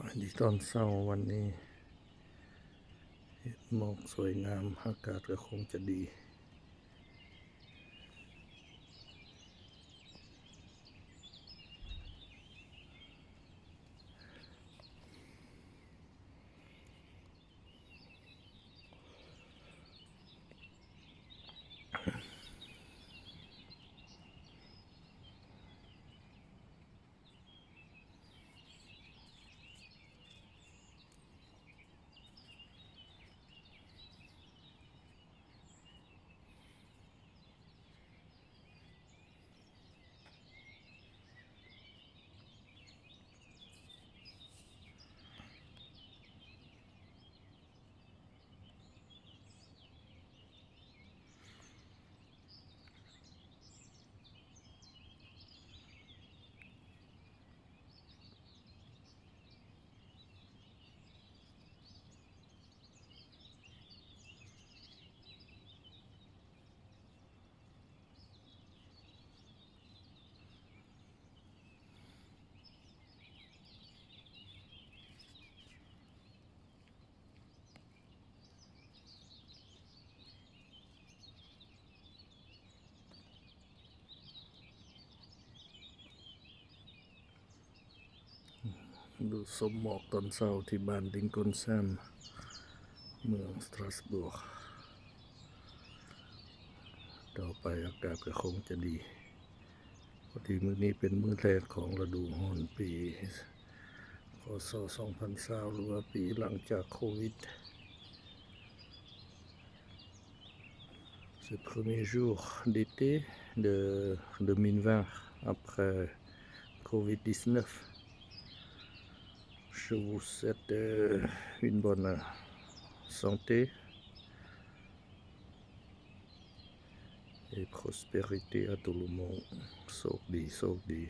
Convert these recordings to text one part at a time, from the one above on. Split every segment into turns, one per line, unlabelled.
มาดีตอนเช้าวันนี้เห็นหมอกสวยงามอากาศก็คงจะดี ดูสมหมอกตอนเช้าที่บ้านลิงกอนแซม เมืองสตราสบูร์ต่อไปอากาศก็คงจะดีพอดีมื้อนี้เป็นมื้อแรกของฤดูร้อนปีพศ2020หรือว่าปีหลังจากโควิด Ce premier jour d'été de 2020 après Covid-19. Je vous souhaite euh, une bonne euh, santé et prospérité à tout le monde. Sauf dit.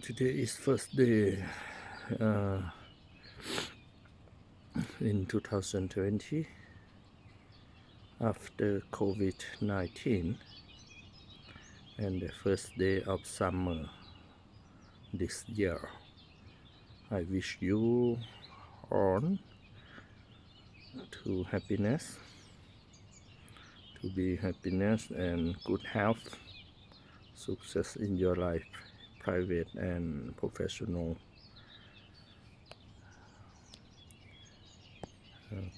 Today is first day uh, in 2020 after COVID 19 and the first day of summer this year. I wish you all to happiness, to be happiness and good health, success in your life, private and professional.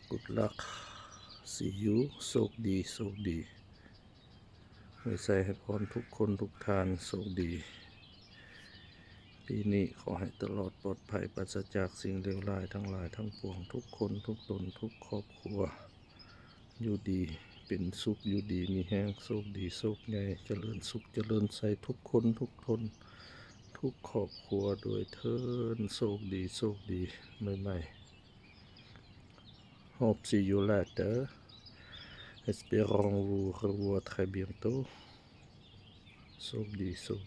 Good luck see you โชคดีโชคดีไม่ใส่ให้พรทุกคนทุกทานโชคดี ปีนี้ขอให้ตลอดปลอดภัยปราศจากสิ่งเลวร้ายทั้งหลายทั้งปวงทุกคนทุกตนทุกครอบครัว อยู่ดีเป็นสุขอยู่ดีมีแห้งโชคดีโชคใหญ่เจริญสุขเจริญใส่ทุกคนทุกทน ทุกครอบครัวโดยเทินโชคดีโชคดีใหม่ๆ Hope see later. Espérons vous revoir très bientôt. Sauf dit, sauf.